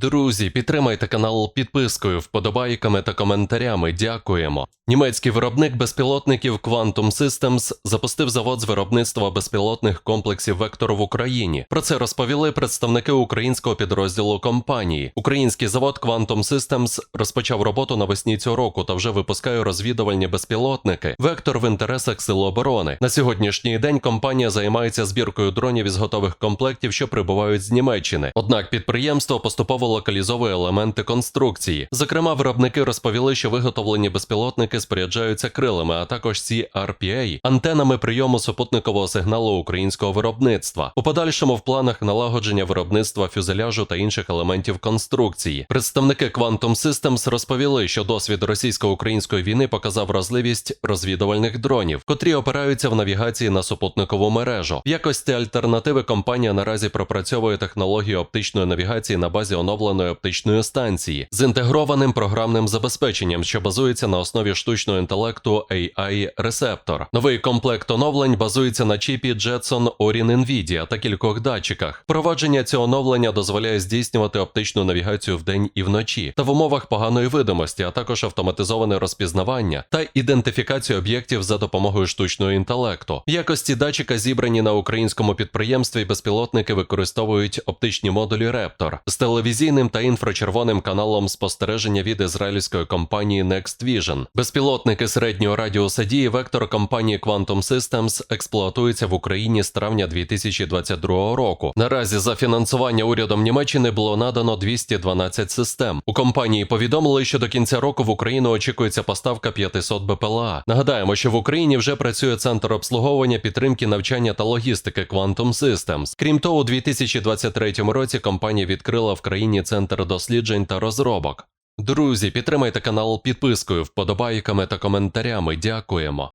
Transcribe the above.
Друзі, підтримайте канал підпискою, вподобайками та коментарями. Дякуємо. Німецький виробник безпілотників Quantum Systems запустив завод з виробництва безпілотних комплексів Вектор в Україні. Про це розповіли представники українського підрозділу компанії. Український завод Quantum Systems розпочав роботу навесні цього року та вже випускає розвідувальні безпілотники. Вектор в інтересах Сил оборони. На сьогоднішній день компанія займається збіркою дронів із готових комплектів, що прибувають з Німеччини. Однак підприємство поступово локалізовує елементи конструкції. Зокрема, виробники розповіли, що виготовлені безпілотники споряджаються крилами, а також CRPA – антенами прийому супутникового сигналу українського виробництва. У подальшому в планах налагодження виробництва фюзеляжу та інших елементів конструкції. Представники Quantum Systems розповіли, що досвід російсько-української війни показав вразливість розвідувальних дронів, котрі опираються в навігації на супутникову мережу. В якості альтернативи компанія наразі пропрацьовує технологію оптичної навігації на базі оновленої оптичної станції з інтегрованим програмним забезпеченням, що базується на основі штучного інтелекту AI Receptor. Новий комплект оновлень базується на чіпі Jetson Orin NVIDIA та кількох датчиках. Впровадження цього оновлення дозволяє здійснювати оптичну навігацію вдень і вночі та в умовах поганої видимості, а також автоматизоване розпізнавання та ідентифікацію об'єктів за допомогою штучного інтелекту. В якості датчика зібрані на українському підприємстві безпілотники використовують оптичні модулі Raptor з телевізійним та інфрачервоним каналом спостереження від ізраїльської компанії Next Vision. Безпілотники середнього радіуса дії вектор компанії Quantum Systems експлуатуються в Україні з травня 2022 року. Наразі за фінансування урядом Німеччини було надано 212 систем. У компанії повідомили, що до кінця року в Україну очікується поставка 500 БПЛА. Нагадаємо, що в Україні вже працює центр обслуговування, підтримки, навчання та логістики Quantum Systems. Крім того, у 2023 році компанія відкрила в країні центр досліджень та розробок. Друзі, підтримайте канал підпискою, вподобайками та коментарями. Дякуємо.